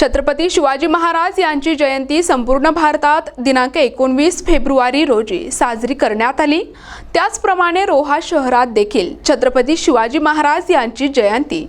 छत्रपती शिवाजी महाराज यांची जयंती संपूर्ण भारतात दिनांक एकोणवीस फेब्रुवारी रोजी साजरी करण्यात आली. त्याचप्रमाणे रोहा शहरात देखील छत्रपती शिवाजी महाराज यांची जयंती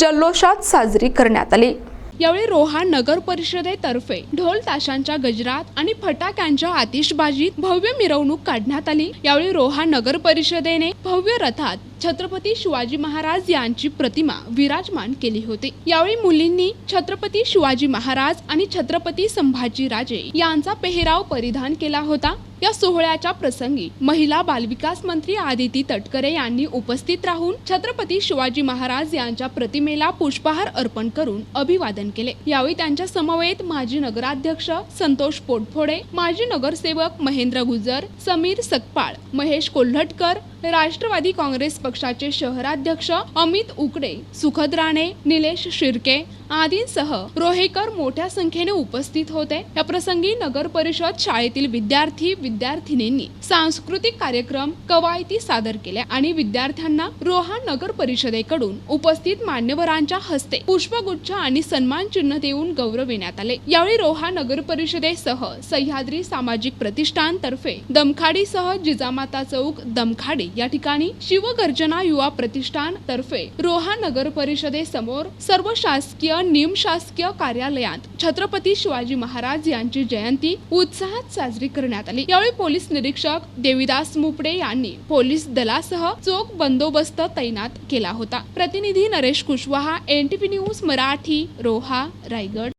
जल्लोषात साजरी करण्यात आली. यावेळी रोहा नगर परिषदेतर्फे ढोल ताशांच्या गजरात आणि फटाक्यांच्या आतिषबाजीत भव्य मिरवणूक काढण्यात आली. यावेळी रोहा नगर परिषदेने भव्य रथात छत्रपती शिवाजी महाराज यांची प्रतिमा विराजमान केली होती. यावेळी मुलींनी छत्रपती शिवाजी महाराज आणि छत्रपती संभाजी राजे यांचा पेहराव परिधान केला होता. या सोहळ्याच्या प्रसंगी महिला बालविकास मंत्री आदिती तटकरे यांनी उपस्थित राहून छत्रपती शिवाजी महाराज यांच्या प्रतिमेला पुष्पहार अर्पण करून अभिवादन केले. यावेळी त्यांच्या समवेत माजी नगराध्यक्ष संतोष पोटफोडे माजी नगरसेवक महेंद्र गुजर समीर सकपाळ महेश कोल्हटकर राष्ट्रवादी काँग्रेस पक्षाचे शहराध्यक्ष अमित उकडे सुखद राणे निलेश शिर्के आदींसह रोहेकर मोठ्या संख्येने उपस्थित होते. या प्रसंगी नगर परिषद शाळेतील विद्यार्थी विद्यार्थिनींनी सांस्कृतिक कार्यक्रम कवायती सादर केल्या आणि विद्यार्थ्यांना रोहा नगर परिषदेकडून उपस्थित मान्यवरांच्या हस्ते पुष्पगुच्छ आणि सन्मान चिन्ह देऊन गौरविण्यात आले. यावेळी रोहा नगर परिषदेसह सह्याद्री सामाजिक प्रतिष्ठान तर्फे दमखाडीसह जिजामाता चौक दमखाडी या ठिकाणी शिवगर्जना युवा प्रतिष्ठान तर्फे रोहा नगर परिषदेसमोर सर्व शासकीय निमशासकीय कार्यालयात छत्रपती शिवाजी महाराज यांची जयंती उत्साहात साजरी करण्यात आली. यावेळी पोलीस निरीक्षक देविदास मुपडे यांनी पोलीस दलासह चोख बंदोबस्त तैनात केला होता. प्रतिनिधी नरेश कुशवाहा एनटीपी न्यूज मराठी रोहा रायगड.